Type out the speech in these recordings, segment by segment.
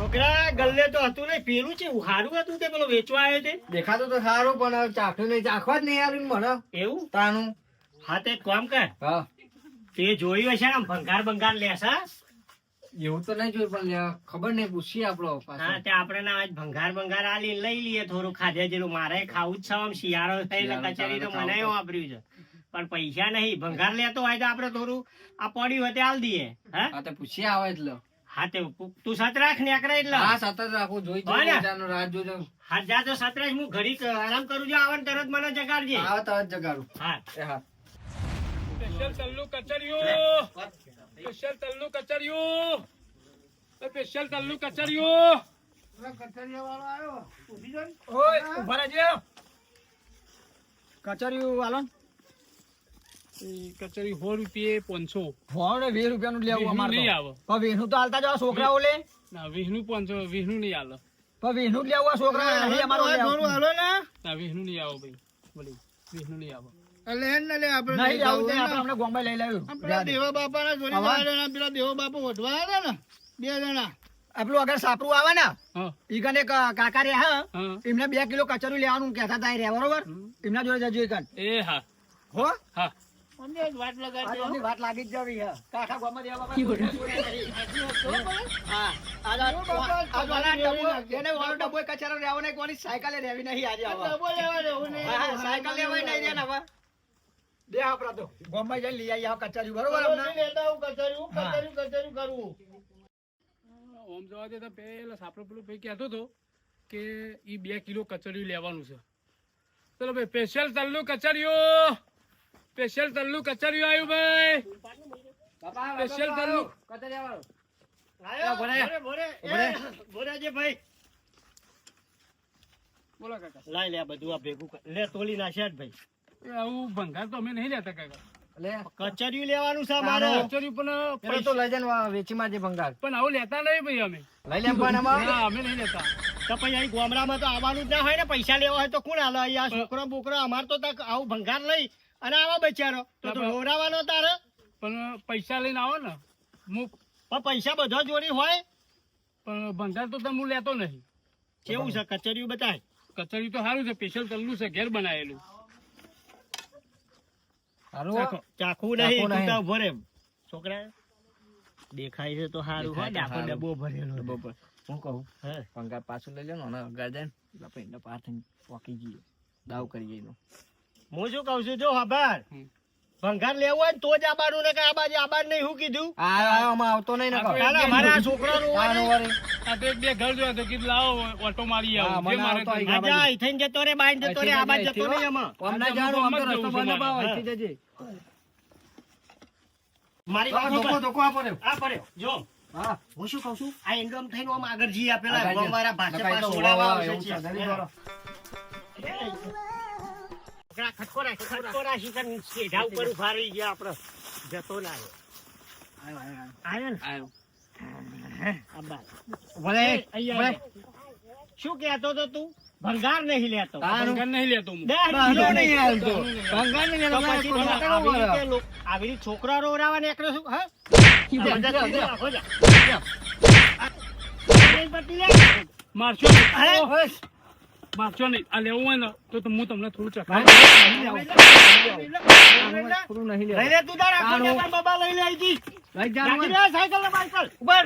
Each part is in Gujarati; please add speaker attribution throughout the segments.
Speaker 1: છોકરા ગલ્લે તો હતું ને પેલું છે હારું હતું તે પેલો વેચવા આવ્યો તે?
Speaker 2: દેખાતું તો સારું પણ ચાખ્યું નહીં ચાખવા જ નહીં આવ્યું મને.
Speaker 1: એવું?
Speaker 2: તાનું?
Speaker 1: હા તે કામ કર.
Speaker 2: હા.
Speaker 1: તે જોયું હશે ને ભંગાર ભંગાર લેસા
Speaker 2: એવું તો નહીં જોયું પણ ખબર નહીં પૂછીએ આપડો
Speaker 1: હા તે આપણે ના આજ ભંગાર ભંગાર આલી લઈ લઈએ થોડું ખાધે જેલું. મારે ખાવું જ છે આમ શિયાળો થઈ કચેરી તો મને વાપર્યું છે. પણ પૈસા નહીં ભંગાર લેતો હોય તો આપણે થોડું આ પડ્યું હોય તે આલ દઈએ. હા?
Speaker 2: હા તો પૂછીએ આવે એટલે.
Speaker 1: હા તે તું સત રાખ ને એકરા એટલે.
Speaker 2: હા સતત રાખું જોઈ
Speaker 1: હોય ને?
Speaker 2: જોઈ રાત જોજો.
Speaker 1: હા જા તો સત રાખ હું ઘડી આરામ કરું છું આવે તરત મને જગાડજે.
Speaker 2: હા તરત જગાડું.
Speaker 1: હા.
Speaker 2: એ હા.
Speaker 3: સ્પેશિયલ તલ્લુ કચરિયું. સ્પેશિયલ તલ્લુ કચરિયું. સ્પેશિયલ તલ્લુ કચરિયું. ઓય ઊભા રહેજો.
Speaker 2: કચરિયું વાલો
Speaker 3: ઈ કચરી સો રૂપિયે પાંચસો.
Speaker 2: ફોન વીસ રૂપિયાનું લેવું
Speaker 3: વીસનું
Speaker 2: અમારે
Speaker 3: નહીં
Speaker 2: તો.
Speaker 3: આવે.
Speaker 2: પણ વીસનું તો હાલતા જાવ છોકરાઓ લે.
Speaker 3: ના વીસનું પાંચસો વીસનું નહીં આવે
Speaker 2: પણ વીસનું જ લેવું આ છોકરાઓ નહીં અમારું લેવું.
Speaker 3: ના. વીસનું નહીં આવો ભાઈ. બોલી વીસનું નહીં આવે.
Speaker 2: નહીં લેવું તે આપણે હમણાં ગોમ્બે લઈ લેવું આ પેલું અગર સાપરું આવે ને ઈ કને ક- કાકા રે હા. એમને બે કિલો કચરું લેવાનું કેતા હતા બરોબર? એમના જોડે જજો એક
Speaker 3: એ હા.
Speaker 2: હો?
Speaker 3: હા.
Speaker 1: વાત
Speaker 2: લાગી જ જવી કાકા દેવા એ કચરો સાયકલે રહેવી નહીં આજે સાયકલ લેવાય નહીં રે હવે. બે આપડા તો. જઈને લઈ કચરું
Speaker 3: ઓમ જવા દે તો પેલા સાપડો પેલું ભાઈ કહેતો હતો કે ઈ બે કિલો કચરિયું લેવાનું છે. ચલો ભાઈ સ્પેશિયલ તલનું કચરિયું સ્પેશિયલ તલ્લુ કચરિયું આવ્યું ભાઈ. સ્પેશિયલ તલ્લુ.
Speaker 1: ભાઈ.
Speaker 3: બોલો કાકા.
Speaker 1: લાય લે બધું આ ભેગું લે તોલી નાખ્યા જ ભાઈ.
Speaker 3: આવું ભંગાર તો અમે નહીં લેતા કાકા.
Speaker 1: કચરિયું લેવાનું છે મારે
Speaker 3: કચરિયું પણ
Speaker 2: તો લઈ જઈને વેચી મારજે ભંગાર.
Speaker 3: પણ આવું લેતા નહીં ભાઈ અમે.
Speaker 2: લઈ લે પણ.
Speaker 3: અમે નહીં લેતા.
Speaker 1: તો પછી અહીં ગોમડામાં તો આવવાનું જ ના હોય ને પૈસા લેવા હોય તો કોણ હાલે આ છોકરો બોકરો અમાર તો તક આવું ભંગાર લઈ અને આવા બચારો. તો તું. તારે?
Speaker 3: પણ પૈસા લઈને આવો ને. હું
Speaker 1: પણ પૈસા બધા જોડી હોય.
Speaker 3: પણ ભંગાર તો તમે હું લેતો નહીં.
Speaker 1: કેવું છે? કચરિયું બતાય?
Speaker 3: કચરિયું તો સારું છે સ્પેશિયલ તલ્લું છે ઘેર બનાવેલું.
Speaker 1: ચાખવું
Speaker 2: ચાખવું
Speaker 1: નહીં તું તો ઊભો છોકરા દેખાય છે તો સારું હોય આખો ડબ્બો ભરેલો.
Speaker 2: હું કહું?
Speaker 1: હે?
Speaker 2: ભંગાર પાછું લઈ લે ને અગાર જાય ને પાર થઈને પોકી જઈએ. દાવ કરીએ એનો
Speaker 1: હું શું કઉ છું જો ખબર. ભંગાર લેવું હોય તો જ આબાનું ને આ બાજુ આબાનું નહીં હું કીધું
Speaker 2: આમાં આવતો નહીં ને કહો.
Speaker 1: મારા આ છોકરો
Speaker 3: બે ઘર જોયા તો કીધું લાવો ઓટો મારી આવો જે મારે
Speaker 2: આવતો
Speaker 3: તે.
Speaker 2: હોય.
Speaker 1: આ જા, અહીંથી ને જતો રે જતો જતો એમાં
Speaker 2: આમ તો રસ્તો બંધ
Speaker 1: મારે.
Speaker 2: અહીંથી જજે.
Speaker 1: મારી
Speaker 2: આ ધોકો, ધોકો આ પડ્યો.
Speaker 1: આ પડ્યો જો
Speaker 2: હા.
Speaker 1: હું શું કઉ છું આ એન્ડમ થઈને આમ આગળ જઈએ પેલા
Speaker 2: આગળ
Speaker 1: ભાષા પાસે
Speaker 2: તો
Speaker 1: આવશે સેઢા ઉપર ઊભા રહી ગયા જતો ના ને? શું કહેતો તો તું ભંગાર નહીં લેતો.
Speaker 3: ભંગાર નહીં લેતો હું.
Speaker 2: ભંગાર નહીં
Speaker 1: આવી છોકરા હા. આ- આ પતી લે.
Speaker 3: મારશો નહીં
Speaker 1: અરે,
Speaker 2: બસ.
Speaker 3: મારશો નહીં આ લેવું હોય ને તો તો હું તમને થોડું
Speaker 2: ભાઈ,
Speaker 3: ચખાડું
Speaker 2: નહીં આવું. પૂરું નહીં
Speaker 1: લઈ
Speaker 2: લેવું.
Speaker 1: લે તું તાર આખો
Speaker 2: તારું.
Speaker 1: ડબ્બા બબ્બા લઈ લે અહીંથી.
Speaker 2: લઈ
Speaker 1: રાખી સાયકલ ને બાયકલ. ઊભા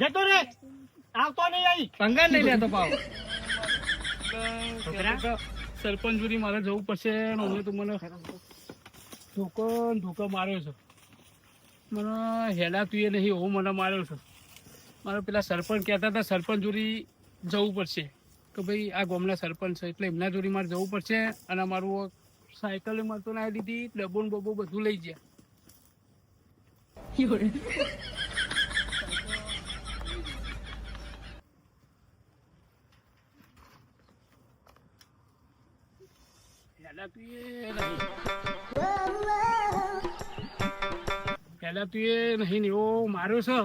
Speaker 1: જતો રે આવતો નહીં અહીં
Speaker 2: ભંગાર નહીં લેતો પાવ.
Speaker 3: સરપંચ સુધી મારે જવું પડશે ને તો મને ધોકો ધોકો માર્યો છે મને હેડા તું એ નહીં એવો મને માર્યો છે મારે પેલા સરપંચ કહેતા હતા સરપંચ જોડી જવું પડશે કે ભાઈ આ ગામના સરપંચ છે એટલે એમના જોડી મારે જવું પડશે અને મારું સાયકલ મળતો ના દીધી ડબ્બો ને બબ્બો બધું લઈ ગયા. પેલા તું એ નહીં. તું એવો માર્યો છે.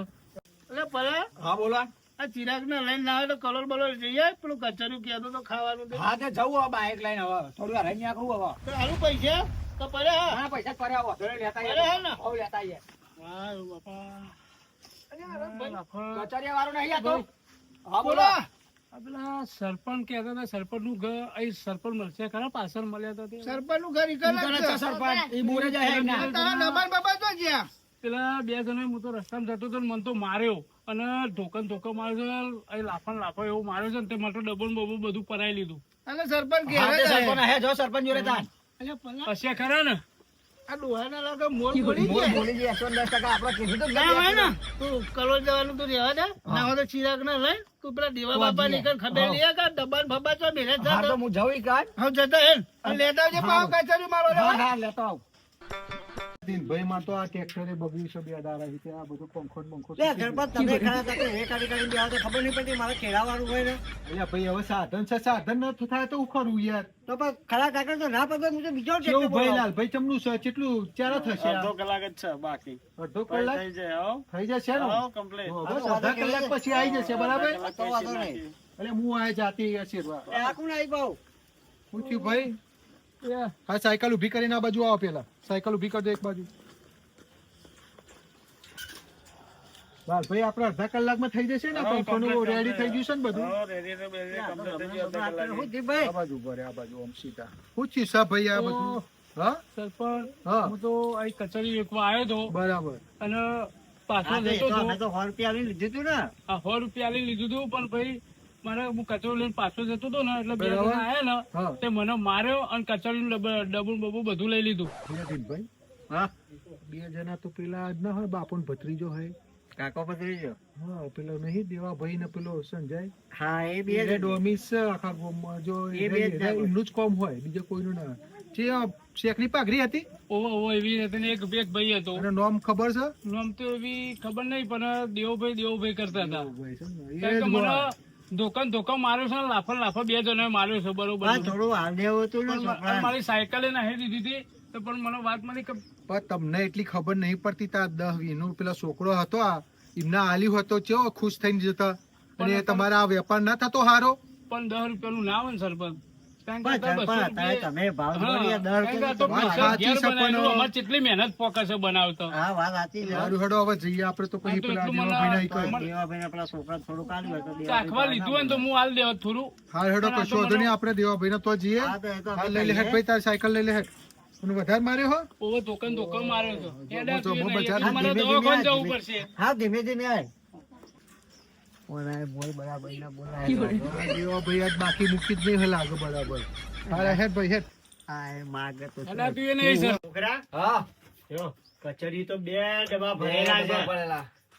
Speaker 1: એટલે ભલે
Speaker 2: હા બોલો.
Speaker 1: આ ચિરાગ ને લઈને ના આવે તો કલર બલર જઈએ પેલું કચરું કહેતો તો ખાવાનું
Speaker 2: હા તે જવું હવે બાઈક લઈને હવે થોડું વાર રહી નીકળું હવે
Speaker 1: તો પૈસા તો પડે હા
Speaker 2: પૈસા જ પડ્યા હવે. લેતા
Speaker 1: અરે ને?
Speaker 2: હવે લેતા આવીએ.
Speaker 1: વાહ બાપા
Speaker 2: કચરિયા વાળો નહીં આ હા બોલો
Speaker 3: પેલા સરપંચ કહેતા હતા સરપંચનું ઘર અહીં સરપંચ મળશે ખરા પાછળ મળ્યા હતા તે?
Speaker 1: સરપંચનું ઘર ઈકલ
Speaker 2: સરપંચ ઈ બોરે જાય
Speaker 1: બાબા તો.
Speaker 3: પેલા બે જણા હું તો રસ્તામાં જતો હતો મન મને તો માર્યો અને ધોકન ધોકો માર્યો છે અહીં લાફા લાફો એવું માર્યો છે ને તે માત્ર ડબલ બબુ બધું પરાઈ લીધું.
Speaker 1: અને સરપંચ ઘેર
Speaker 2: હા, સરપંચ હે, જો સરપંચ જોડે તાન.
Speaker 3: પછી ખરા ને?
Speaker 1: આ ડોહાના લાગે મોર પડી
Speaker 2: બોલ, બોલી જઈએ, 110% આપણે કીધું તો
Speaker 1: ના હોય ને, તું કલોલ જવાનું તો રહેવા દે. ના હોય તો ચિરાગ ને લઈ. તું પેલા દેવા બાપા
Speaker 2: જઈએ.
Speaker 1: ની કણ ખબર કે ને ફબ્બા તો ભેગા જ
Speaker 2: હા, તો
Speaker 1: જતા.
Speaker 2: હું
Speaker 1: જતા લેતા જે પાવ કચેરી મારો
Speaker 2: હા, લેતો આવું.
Speaker 4: દિનભાઈ માં તો આ ટ્રેક્ટરે બગડ્યું છે બે દાડા થી આ બધું પંખો પંખો
Speaker 2: લે, ગણપત તમે ખરા હતા એ કાઢી કાઢીને બેહો તો ખબર નહીં પડતી મારે ખેડાવાનું હોય ને.
Speaker 4: અલ્યા ભાઈ હવે સાધન છે સાધન ન થાય તો ઉખાડું યાર.
Speaker 2: તો પણ ખરા કાકર તો ના પકડ હું તો બીજો
Speaker 4: કેવું
Speaker 2: ટ્રેક્ટર
Speaker 4: ભાઈ લાલ ભાઈ ચમનું છે? કેટલું ચારા થશે અડધો
Speaker 3: કલાક જ છે બાકી.
Speaker 4: અડધો કલાક? થઈ જશે ને?
Speaker 3: કમ્પ્લીટ
Speaker 4: હો, બસ અડધા કલાક પછી આવી જશે બરાબર?
Speaker 2: તો વાંધો નહીં.
Speaker 4: એટલે હું આ જાતી આશીર્વાદ.
Speaker 2: એ આ કોણ આવી બહુ?
Speaker 4: પૂછ્યું ભાઈ? હા સાયકલ ઊભી કરીને આ બાજુ આવો પેલા. સાયકલ ઊભી કરજો એક બાજુ. લાલ ભાઈ આપણે અડધા કલાકમાં થઈ જશે ને? પંખોનું રેડી થઈ ગયું છે ને બધું? આ બાજુ ઊભા આ બાજુ ઓમ સીતા. સા ભાઈ આ બધું. હા?
Speaker 3: સરપંચ
Speaker 4: હા.
Speaker 3: હું તો અહીં કચેરી વેચવા આવ્યો તો
Speaker 4: બરાબર.
Speaker 3: અને પાછો
Speaker 2: તો
Speaker 3: જતો
Speaker 2: સો રૂપિયા લઈને લીધું હતું ને.
Speaker 3: આ સો રૂપિયા લઈ લીધું હતું પણ ભાઈ મારે હું કચરો લઈને પાછો જતો હતો ને એટલે બે જણા આવ્યા ને તે મને માર્યો અને કચરીનું ડબું બબું બધું લઈ લીધું.
Speaker 4: ભાઈ
Speaker 2: હા.
Speaker 4: બે જણા તો પેલા જ ના હોય બાપુ ને ભત્રીજો હોય.
Speaker 2: કાકો ભત્રીજો?
Speaker 4: હા પેલો નહીં દેવા ભાઈ ને પેલો સંજય
Speaker 2: હા એ બે
Speaker 4: ડોમિસ આખા ગોમમાં જો
Speaker 2: એ બે.
Speaker 4: એમનું જ કોમ હોય બીજો કોઈનું ના. જે શેખની પાઘડી હતી?
Speaker 3: ઓવો ઓવો એવી હતી ને એક એક ભાઈ હતો.
Speaker 4: અને નોમ ખબર છે?
Speaker 3: નોમ તો એવી ખબર નહીં પણ દેવભાઈ દેવભાઈ કરતા હતા.
Speaker 4: ભાઈ છે
Speaker 3: દુકાન મને ધોકા માર્યો છે લાફો ને બે જણ માર્યો છે બરોબર
Speaker 2: થોડું
Speaker 3: અને
Speaker 2: છોકરાને.
Speaker 3: મારી સાયકલે નાખી દીધી હતી તો પણ મને વાત મળી કે
Speaker 4: તમને એટલી ખબર નહીં પડતી તા દહ વીનું પેલા છોકરો હતો આ એમના આલ્યું હતો ચેવો ખુશ થઈને જતા. અને તમારા આ વેપાર ના થતો હારો?
Speaker 3: પણ દસ રૂપિયાનું ના હોય ને સરપંચ. કેટલી મહેનત પોકે બનાવતો.
Speaker 2: હા વાત સાચી છે.
Speaker 4: સારું હેડો હવે જઈએ આપણે તો પછી પેલા
Speaker 2: પેલા છોકરા થોડું હોય દેવાભાઈ
Speaker 3: લીધું ને તો હું હાલ દેવા થોડું.
Speaker 4: હા હેડો
Speaker 3: પણ આ તો
Speaker 4: કશો વાંધો નહીં આપણે દેવા ભાઈ તો જઈએ.
Speaker 2: હા, તો એ તો
Speaker 4: હા
Speaker 2: આપણે
Speaker 4: લઈ લે હેડ ભાઈ તારી સાયકલ લઈ લે હેડ. અને વધારે માર્યો હો?
Speaker 3: ઓવો ધોકન માર્યો તું.
Speaker 4: બજાર-
Speaker 2: ધીમે ધીમે હા ધીમે ધીમે આય. બોલાય બોલ બરાબર ના બોલાય
Speaker 4: દેવા ભાઈ આજ બાકી મૂકી જ નહીં લાગે બરાબર. હા હેડ ભાઈ હેડ.
Speaker 2: હા માગે તો છે.
Speaker 3: તું એ સર.
Speaker 1: છોકરા?
Speaker 2: હા.
Speaker 1: જો કચેરી તો બે ડબ્બા ભરેલા છે.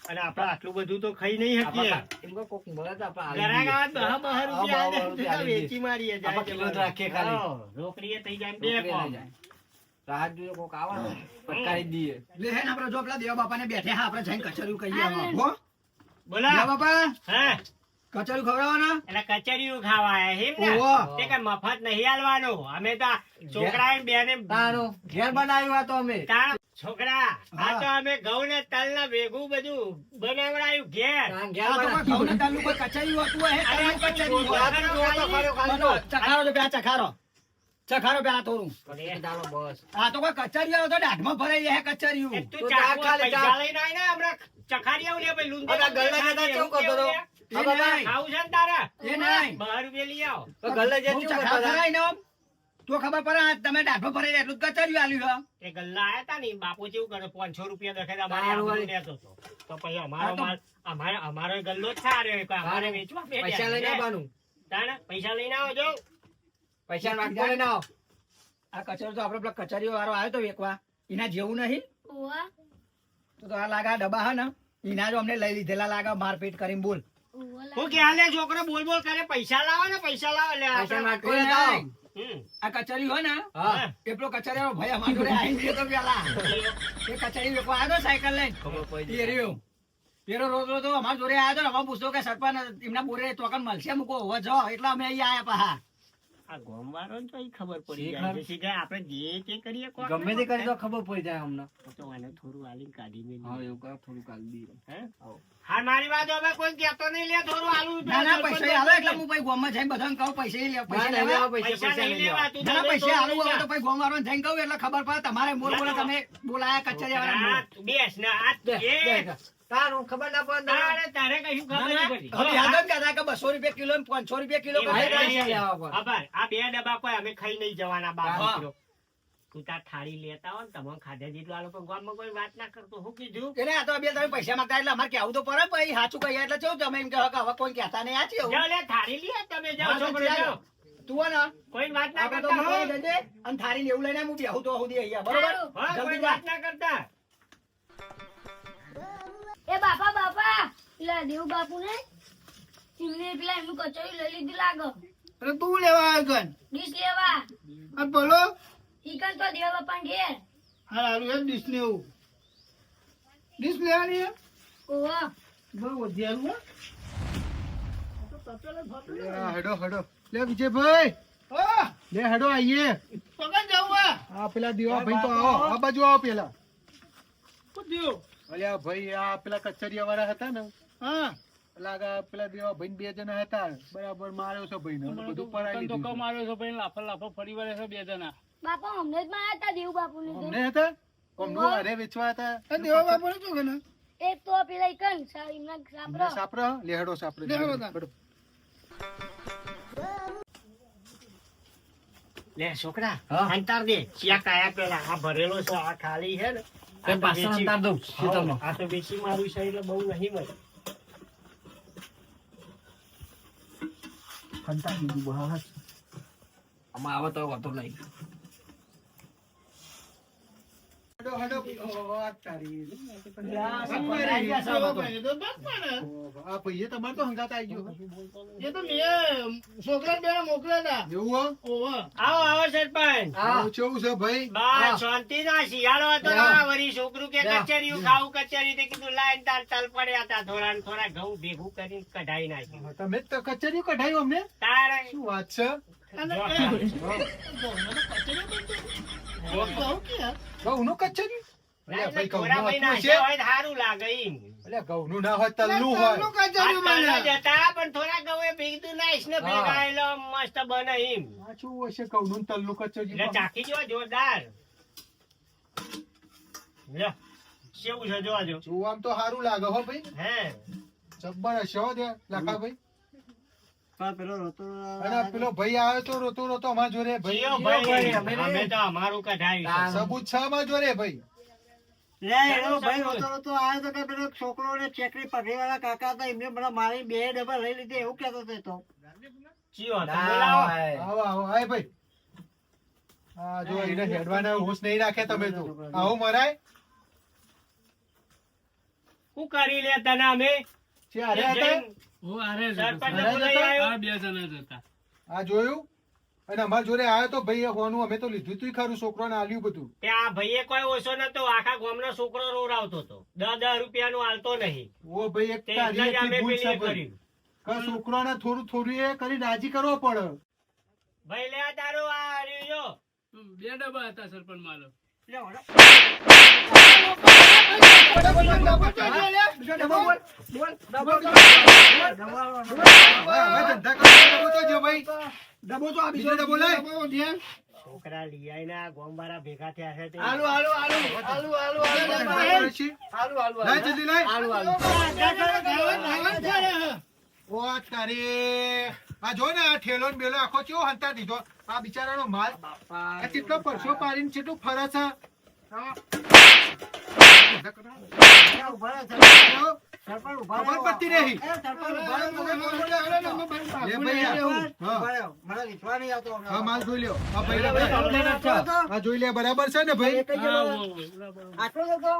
Speaker 1: અને આપણે આટલું બધું તો ખાઈ નહીં શકીએ.
Speaker 2: એમ કોક મળે તો આપણે
Speaker 1: રૂપિયા વેચી મારીએ જાય
Speaker 2: કિલો જ ખાલી.
Speaker 1: રોકડીએ થઈ જાય બે
Speaker 2: દઈએ.
Speaker 1: કોમ.
Speaker 2: રાહત જોઈએ કોક આવે પટકારી દઈએ. લે હે આપણે જો પેલા દેવા બાપાને બેઠે હા આપણે જઈને કચેરીઓ કહીએ હો?
Speaker 1: બોલા
Speaker 2: બાપા
Speaker 1: હા
Speaker 2: કચેરીઓ ખવડાવવાના
Speaker 1: એટલે કચેરીઓ ખાવા આયા એમ ને કઈ મફત નહીં આલવાનું અમે તો છોકરા બેને
Speaker 2: ઘેર બનાવ્યું તો અમે
Speaker 1: છોકરા આ તો અમે ઘઉં ને તલ ને ભેગું બધું બનાવડાયું ઘેર
Speaker 2: ઘઉં ને તલનું તાલનું કોઈ કચેરીઓ હતું.
Speaker 1: આ તો
Speaker 2: ચખારો પેલા ચખારો ચખારો પેલા થોડું
Speaker 1: બસ.
Speaker 2: આ તો કોઈ કચેરીઓ આવે તો દાઢમાં ભરાઈ જાય કચેરીઓ
Speaker 1: તું
Speaker 2: ચા ખાલી
Speaker 1: પૈસા લઈને આવી ને હમણાં ચખાડી આવું ને ભાઈ લૂંદે
Speaker 2: હવે ગલ્લા જતા કેવું કરતો હતો?
Speaker 1: કેવું લે? ખાવું છે ને તારે?
Speaker 2: એ નહીં.
Speaker 1: બહાર રૂપિયા લઈ આવો.
Speaker 2: તો ગલ્લે જે બહુ ચખારો ભરાય ને તો ખબર પડે તમે દાઢમાં ભરાઈ એટલું જ આલ્યું
Speaker 1: એ ગલ્લા આયા તા ને બાપુ કેવું કરે પાંચસો રૂપિયા દખે અમારે
Speaker 2: તારું
Speaker 1: લેતો હતો. તો પછી અમારો માલ અમારે અમારો ગલ્લો જ સારો અમારે વેચવા
Speaker 2: પૈસા લઈને આવવાનું.
Speaker 1: તાણે પૈસા લઈને આવો જો.
Speaker 2: પૈસા વાગતા લઈને આવો આ કચેરી તો આપડે પેલા કચેરીઓ વાળો આવ્યો તો વેકવા. એના જેવું નહીં? તો આ લાગા ડબ્બા હે ને એના જો અમને લઈ લીધેલા લાગા મારપીટ કરીને બોલ.
Speaker 1: હું ક્યાં છોકરો બોલ બોલ કરે. પૈસા લાવો ને પૈસા લાવો. હમ.
Speaker 2: આ કચેરી હોય ને એટલો કચેરી ભાઈ અમારા જોડે આવી ગયો તો પેલા. એ કચેરી લોકો આવ્યો સાયકલ લઈને? એ રહ્યો. પેલો રોજ રોજ તો અમારા જોડે આવ્યો તો ને અમે પૂછતો કે સરપંચ એમના બોરે તો મળશે મૂકો હવે જો એટલે અમે અહીંયા આયા પાહા.
Speaker 1: આ ગોમવાળોને તો ઈ ખબર પડી જાય. છે. સીધા આપણે જે તે કરીએ
Speaker 2: ગમે તે કરી તો ખબર પડી જાય અમને.
Speaker 1: તો આને થોડું આલીને કાઢી મેલી.
Speaker 2: હા એવું કરો થોડું કાલ દઈએ.
Speaker 1: હે? હા મારી વાત હવે કોઈ કહેતો નહીં. લે થોડું આલું
Speaker 2: ના ના પૈસા હાલો એટલે હું ભાઈ ગોમમાં જઈને બધાને કહું પૈસા લે પૈસા લેવા
Speaker 1: પૈસા નહીં લેવા તું
Speaker 2: ના ના પૈસા હાલું હવે તો ભાઈ ગોમ વાળાને જઈને કહું એટલે ખબર પડે તમારે મોર બોલા તમે બોલાયા. કચેરી
Speaker 1: આ
Speaker 2: વાળા
Speaker 1: બેસ ને આ
Speaker 2: બે,
Speaker 1: એ
Speaker 2: ખબર ના પડે
Speaker 1: તારે તારે કશું ખબર નહીં પડી.
Speaker 2: યાદ જ કહેતા કે બસો રૂપિયા કિલો ને રૂપિયા કિલો પૈસા
Speaker 1: નહીં.
Speaker 2: લેવા પડે.
Speaker 1: ખબર, આ બે ડબ્બા કોઈ અમે ખાઈ નહીં જવાના બાર
Speaker 2: હા.
Speaker 1: દીકરો. થાળી લેતા હો ને તમને ખાધા જેટલું આ લોકો ગામમાં કોઈ વાત ના કરતો હું કીધું
Speaker 2: એને આ તો બે તમે પૈસા માંગતા એટલે અમારે કેવું તો પડે ભાઈ સાચું કહીએ એટલે કેવું તમે એમ કહો કે હવે કોઈ કહેતા નહીં આ કેવું
Speaker 1: લે થાળી લે તમે જાઓ છોકરો જાઓ
Speaker 2: તું ને
Speaker 1: કોઈ વાત ના કરતા હો.
Speaker 2: મકાઈ જજે અને થાળી ને એવું લઈને હું બેહું તો સુધી અહીંયા બરોબર જલ્દી
Speaker 1: વાત ના કરતા
Speaker 5: એ બાપા બાપા! પેલા દેવ બાપુ ને ચીમની પેલા એમનું કચોરી લઈ લીધી લાગો.
Speaker 2: અરે તું લેવા આવ્યો કન
Speaker 5: ડીશ લેવા.
Speaker 2: અરે બોલો.
Speaker 5: ઈકન તો દેવ બાપા ઘેર.
Speaker 2: હા હારું એ ડીશ લેવું. ડીશ લેવાની
Speaker 5: ઓહો.
Speaker 2: બહુ વધ્યાનું
Speaker 4: આ હેડો હેડો. લે વિજયભાઈ.
Speaker 2: હા.
Speaker 4: લે હેડો આઈએ.
Speaker 2: પકડ જવું
Speaker 4: આ પેલા દીવા ભાઈ તો આવો. આ બાજુ આવો પેલા.
Speaker 2: થયું?
Speaker 4: અલ્યા ભાઈ આ પેલા કચરિયા વાળા હતા ને?
Speaker 2: હા.
Speaker 4: પેલા પેલા દેવા ભાઈ બે જણા હતા. બરાબર માર્યો છે ભાઈ ને બધું પડાવી
Speaker 3: ધોકો માર્યો છે ભાઈ લાફો લાફો ફરી વળે છે બે જણા.
Speaker 5: બાપા અમને જ માર્યા હતા દેવ બાપુ ને
Speaker 4: અમને હતા? અમનું અરે વેચવા હતા?
Speaker 2: દેવ બાપુ ને શું કરે
Speaker 5: એક તો પેલા ઈકન સા- સાપરો.
Speaker 4: સાપરો? લેહડો સાપરો
Speaker 2: લે હેડો તા.
Speaker 4: હેડો.
Speaker 1: લે છોકરા. અંતાર દે ચિયા કાયા પેલા આ ભરેલો છે આ ખાલી છે ને. તો
Speaker 2: પાછળ અંતાર દઉં, ખેતરમાં.
Speaker 1: આ તો બેસી મારું છે એટલે બહુ નહીં મળે.
Speaker 2: બહાર. આમાં આવે તો વાતો નહીં. છોકરું
Speaker 1: કે કચેરી ખાવું કચેરી તે કીધું લાઈન તાર ચાલ પડ્યા હતા થોડા ને થોડા ઘઉં ભેગું કરી કઢાઈ નાખ્યું.
Speaker 4: તમે તો કચેરી કઢાયું અમને?
Speaker 1: તારે.
Speaker 4: શું વાત છે? ભાઈ ના હોય હોય.
Speaker 1: પણ થોડા ઘઉં એ નાઈશ ને મસ્ત બને એમ.
Speaker 4: આ શું હશે ઘઉંનું ને
Speaker 1: ચાખી જો જોરદાર. કેવું છે જોવા જો
Speaker 4: આમ તો સારું લાગે હો ભાઈ.
Speaker 1: હે.
Speaker 4: જબ્બર હશે હો ત્યાં લાખાભાઈ. અને પેલો ભાઈ આવ્યો તો રોતો રોતો અમારા જોડે ભાઈ.
Speaker 1: ભાઈ
Speaker 2: અમે
Speaker 1: અમે તો અમારું કઢાવ્યું
Speaker 4: સબૂત છે અમારા જોડે ભાઈ.
Speaker 2: છોકરો ને ચેકરી પગડી વાળા કાકા હતા એમને બધા મારી બે ડબ્બા લઈ લીધી એવું કેતો હતો
Speaker 1: જીઓ તો બોલાવો.
Speaker 4: આવો આવો આય ભાઈ. હા જો એને હેડવાના હોશ નહીં રાખે તમે તો. આવો મરાય.
Speaker 1: શું કરી લે તને અમે?
Speaker 4: છે અરે હતા.
Speaker 3: ઓ અરે
Speaker 1: સરપંચ
Speaker 4: ઘરે
Speaker 1: બોલાઈ
Speaker 4: જતા?
Speaker 1: આવ્યો.
Speaker 3: આ બે જણા જ હતા
Speaker 4: આ જોયું? અને અમારા જોડે આવ્યો તો ભાઈ હોનું અમે તો લીધું તું ખરું છોકરાને આલ્યું બધું.
Speaker 1: આ ભાઈએ કોઈ ઓછો નતો આખા ગામનો છોકરો રોરાવતો હતો. દસ દસ રૂપિયાનું હાલતો નહીં.
Speaker 4: ઓ ભાઈ એક
Speaker 1: તે
Speaker 4: તારી
Speaker 1: એટલે જ અમે
Speaker 4: એટલી ભૂલ છે
Speaker 1: પેલી
Speaker 4: ભાઈ
Speaker 1: કર્યું.
Speaker 4: કે થોડું થોડું એ કરી રાજી કરવો પડે.
Speaker 1: ભાઈ લે તારો આ
Speaker 3: બે ડબ્બા હતા સરપંચ મારો
Speaker 2: આ.
Speaker 1: છોકરા લીઆઈ ના આ ભેગા થયા છે તે.
Speaker 2: આલુ
Speaker 4: જો ને આ બેલો આખો કેવો હંતા દીધો આ બિચારાનો માલ કેટલો પરસો પાડીને કેટલું ફરે છે જોઈ લ્યો. આ જોઈ લે બરાબર છે ને ભાઈ?
Speaker 3: આટલો ઓ,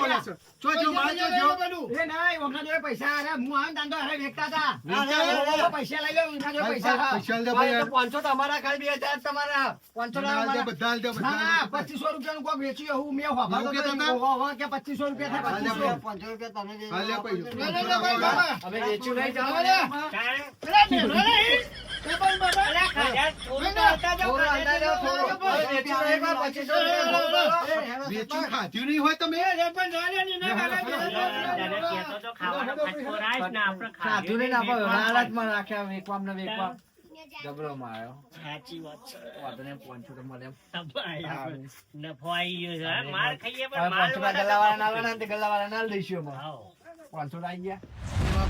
Speaker 4: ખાલી છે
Speaker 3: આ તો ખાલી છે
Speaker 4: આનો માલ છો જો બધો હા? બોલે છે. જો જો જો જો
Speaker 2: એ નહીં, હમણાં જોડે પૈસા હારે, હું આવીને તાન તો વેચતા હતા.
Speaker 4: વેચતા હતા?
Speaker 2: ઓ, પૈસા લઈ લો, એમના જોડે પૈસા
Speaker 4: પૈસા લે ભાઈ.
Speaker 2: ભાઈ, 500 તમારા ખાલી બે તમારા 500
Speaker 4: બધા હાલ દે,
Speaker 2: અમારા.
Speaker 4: બધા દે, બધા
Speaker 2: ના,
Speaker 4: હાલ
Speaker 2: ના,
Speaker 4: દે.
Speaker 2: 2500 રૂપિયાનું કોક વેચ્યું મેં ઓહો, કે 2500 રૂપિયા થાય, 2500.
Speaker 4: ભાઈ. હાલ લે ભાઈ.
Speaker 2: ના, ના, ના, ભાઈ, બાબા. અમે વેચ્યું નહીં.
Speaker 4: ખાધ્યું નહીં હોય તમે
Speaker 6: એ નહીં,
Speaker 7: નહીં, લાલચમાં રાખ્યા વેકવામ ને વેકવામ. જબરો માર્યો.
Speaker 6: સાચી વાત છે.
Speaker 7: વાંધો નહીં, તો મળે
Speaker 1: નફો આવી ગયો છે માર ખાઈએ પણ માલ
Speaker 7: પાંચસો ના તે ગલ્લાવાળાને પાંચસો તો ગયા.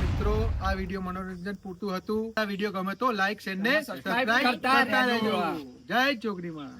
Speaker 4: મિત્રો આ વીડિયો મનોરંજન પૂરતું હતું. આ વીડિયો ગમે તો લાઈક શેર ને
Speaker 7: સબસ્ક્રાઇબ કરતા
Speaker 4: રહેજો. જય ચોકડી માં